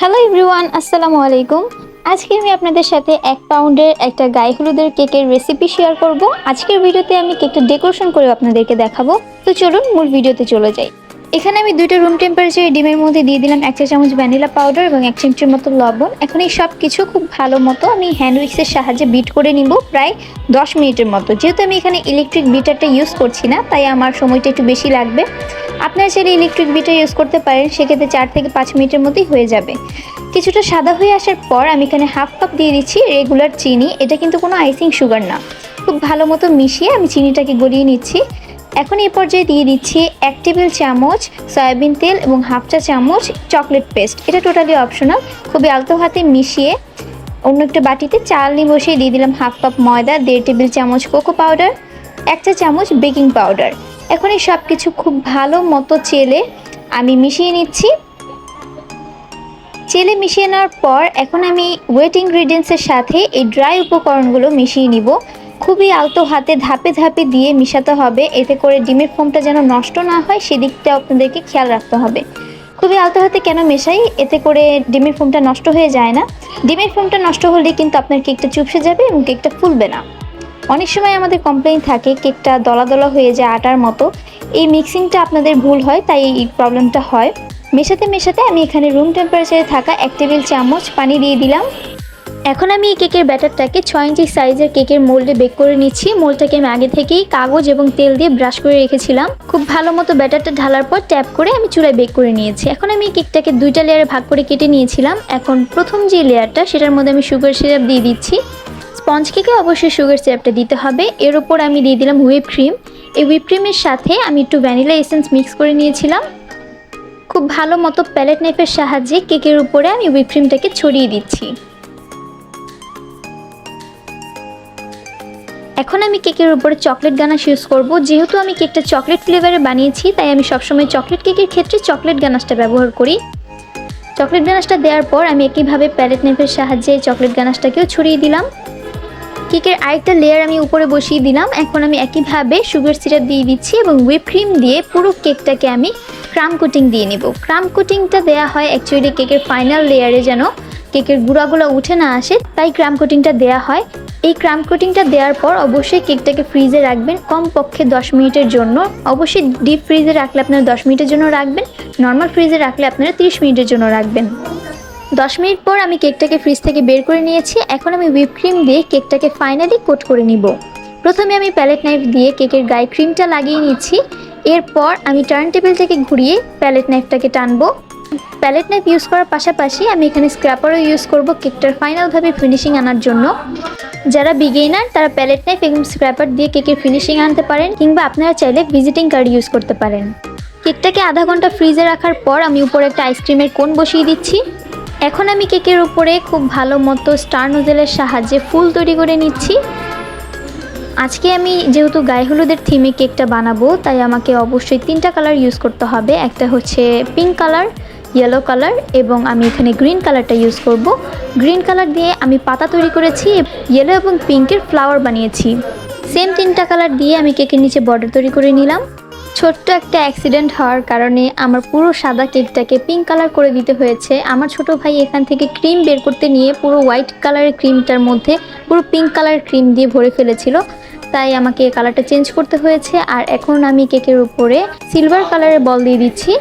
Hello everyone আসসালামু আলাইকুম। আজকে আমি আপনাদের সাথে এক পাউন্ডের একটা গায়ে হলুদের কেকের রেসিপি শেয়ার করব। আজকের ভিডিওতে আমি কেকটা ডেকোরেশন করে আপনাদেরকে দেখাবো। তো চলুন মূল ভিডিওতে চলে যাই। এখানে আমি দুইটা রুম টেম্পারেচারে ডিমের মধ্যে দিয়ে দিলাম এক চা চামচ ভ্যানিলা পাউডার এবং এক চামচের মতো লবণ। এখন এই সব কিছু খুব ভালো মতো আমি হ্যান্ড উইক্সের সাহায্যে বিট করে নিব প্রায় দশ মিনিটের মতো। যেহেতু আমি এখানে ইলেকট্রিক বিটারটা ইউজ করছি না, তাই আমার সময়টা একটু বেশি লাগবে। আপনারা চাইলে ইলেকট্রিক বিটার ইউজ করতে পারেন, সেক্ষেত্রে চার থেকে পাঁচ মিনিটের মধ্যেই হয়ে যাবে। কিছুটা সাদা হয়ে আসার পর আমি এখানে হাফ কাপ দিয়ে দিচ্ছি রেগুলার চিনি। এটা কিন্তু কোনো আইসিং সুগার না। খুব ভালো মতো মিশিয়ে আমি চিনিটাকে গড়িয়ে নিচ্ছি। এখন এই পর্যায়ে দিয়ে দিচ্ছি এক টেবিল চামচ সয়াবিন তেল এবং হাফ চা চামচ চকলেট পেস্ট। এটা টোটালি অপশনাল খুবই আলতো হাতে মিশিয়ে অন্য একটা বাটিতে চালনি বসিয়ে দিয়ে দিলাম হাফ কাপ ময়দা, দেড় টেবিল চামচ কোকো পাউডার, এক চা চামচ বেকিং পাউডার। এখন এই সব কিছু খুব ভালো মতো চেলে আমি মিশিয়ে নিচ্ছি। চেলে মিশিয়ে নেওয়ার পর এখন আমি ওয়েট ইনগ্রিডিয়েন্টসের সাথে এই ড্রাই উপকরণগুলো মিশিয়ে নিব। খুবই আলতো হাতে ধাপে ধাপে দিয়ে মিশাতে হবে। এতে করে ডিমের ফোমটা যেন নষ্ট না হয়, সেদিকটা আপনাদেরকে খেয়াল রাখতে হবে। খুবই আলতো হাতে কেন মেশাই? এতে করে ডিমের ফোমটা নষ্ট হয়ে যায় না। ডিমের ফোমটা নষ্ট হলে কিন্তু আপনার কেকটা চুপসে যাবে এবং কেকটা ফুলবে না। অনেক সময় আমাদের কমপ্লেন থাকে, কেকটা দলা দলা হয়ে যায় আটার মতো। এই মিক্সিংটা আপনাদের ভুল হয়, তাই এই প্রবলেমটা হয়। মেশাতে মেশাতে আমি এখানে রুম টেম্পারেচারে থাকা এক টেবিল চামচ পানি দিয়ে দিলাম। এখন আমি এই কেকের ব্যাটারটাকে ছয় ইঞ্চি সাইজের কেকের মোল্ডে বেক করে নিচ্ছি। মোল্ডটাকে আমি আগে থেকেই কাগজ এবং তেল দিয়ে ব্রাশ করে রেখেছিলাম। খুব ভালো মতো ব্যাটারটা ঢালার পর ট্যাপ করে আমি চুলায় বেক করে নিয়েছি। এখন আমি এই কেকটাকে দুইটা লেয়ারে ভাগ করে কেটে নিয়েছিলাম। এখন প্রথম যে লেয়ারটা, সেটার মধ্যে আমি সুগার সিরাপ দিয়ে দিচ্ছি। স্পঞ্জ কেকে অবশ্যই সুগার সিরাপটা দিতে হবে। এর উপর আমি দিয়ে দিলাম হুইপ ক্রিম। এই হুইপ ক্রিমের সাথে আমি একটু ভ্যানিলা এসেন্স মিক্স করে নিয়েছিলাম। খুব ভালো মতো প্যালেট নাইফের সাহায্যে কেকের উপরে আমি হুইপ ক্রিমটাকে ছড়িয়ে দিচ্ছি। এখন আমি কেকের উপরে চকলেট গানাশ ইউজ করব। যেহেতু আমি কেকটা চকলেট ফ্লেভারে বানিয়েছি, তাই আমি সবসময় চকলেট কেকের ক্ষেত্রে চকলেট গানাশটা ব্যবহার করি। চকলেট গানাশটা দেওয়ার পর আমি একইভাবে প্যালেট নাইফের সাহায্যে চকলেট গানাশটাকেও ছড়িয়ে দিলাম। কেকের আরেকটা লেয়ার আমি উপরে বসিয়ে দিলাম। এখন আমি একইভাবে সুগার সিরাপ দিয়ে দিচ্ছি এবং হুইপ ক্রিম দিয়ে পুরো কেকটাকে আমি ক্রাম কোটিং দিয়ে নেব। ক্রাম কোটিংটা দেওয়া হয় অ্যাকচুয়ালি কেকের ফাইনাল লেয়ারে যেন কেকের গুঁড়াগুলো উঠে না আসে, তাই ক্রাম কোটিংটা দেওয়া হয়। এই ক্রাম কোটিংটা দেওয়ার পর অবশ্যই কেকটাকে ফ্রিজে রাখবেন কমপক্ষে দশ মিনিটের জন্য। অবশ্যই ডিপ ফ্রিজে রাখলে আপনারা দশ মিনিটের জন্য রাখবেন, নর্মাল ফ্রিজে রাখলে আপনারা তিরিশ মিনিটের জন্য রাখবেন। দশ মিনিট পর আমি কেকটাকে ফ্রিজ থেকে বের করে নিয়েছি। এখন আমি হুইপ ক্রিম দিয়ে কেকটাকে ফাইনালি কোট করে নিব। প্রথমে আমি প্যালেট নাইফ দিয়ে কেকের গায়ে ক্রিমটা লাগিয়ে নিচ্ছি। এরপর আমি টার্ন টেবিলটাকে ঘুরিয়ে প্যালেট নাইফটাকে টানবো। প্যালেট নাইফ ইউজ করার পাশাপাশি আমি এখানে স্ক্র্যাপারও ইউজ করব কেকটার ফাইনালভাবে ফিনিশিং আনার জন্য। যারা বিগেইনার তারা প্যালেট নাইফ এবং স্ক্র্যাপার দিয়ে কেকের ফিনিশিং আনতে পারেন কিংবা আপনারা চাইলে ভিজিটিং কার্ড ইউজ করতে পারেন। কেকটাকে আধা ঘণ্টা ফ্রিজে রাখার পর আমি উপরে একটা আইসক্রিমের কোন বসিয়ে দিচ্ছি। এখন আমি কেকের উপরে খুব ভালো মতো স্টার নোজেলের সাহায্যে ফুল তৈরি করে নিচ্ছি। আজকে আমি যেহেতু গায়ে হলুদের থিমে কেকটা বানাবো, তাই আমাকে অবশ্যই তিনটা কালার ইউজ করতে হবে। একটা হচ্ছে পিঙ্ক কালার ইয়েলো কালার এবং আমি এখানে গ্রিন কালারটা ইউজ করব। গ্রিন কালার দিয়ে আমি পাতা তৈরি করেছি ইয়েলো এবং পিঙ্কের ফ্লাওয়ার বানিয়েছি। সেম তিনটা কালার দিয়ে আমি কেকের নিচে বর্ডার তৈরি করে নিলাম। ছোট্ট একটা অ্যাক্সিডেন্ট হওয়ার কারণে আমার পুরো সাদা কেকটাকে পিঙ্ক কালার করে দিতে হয়েছে। আমার ছোট ভাই এখান থেকে ক্রিম বের করতে নিয়ে পুরো হোয়াইট কালারের ক্রিমটার মধ্যে পুরো পিঙ্ক কালার ক্রিম দিয়ে ভরে ফেলেছিল। তাই আমাকে কালারটা চেঞ্জ করতে হয়েছে। আর এখন আমি কেকের উপরে সিলভার কালারের বল দিয়ে দিচ্ছি।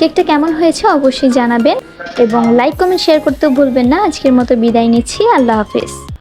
কেকটা কেমন হয়েছে অবশ্যই জানাবেন এবং লাইক, কমেন্ট, শেয়ার করতেও ভুলবেন না। আজকের মতো বিদায় নিচ্ছি। আল্লাহ হাফেজ।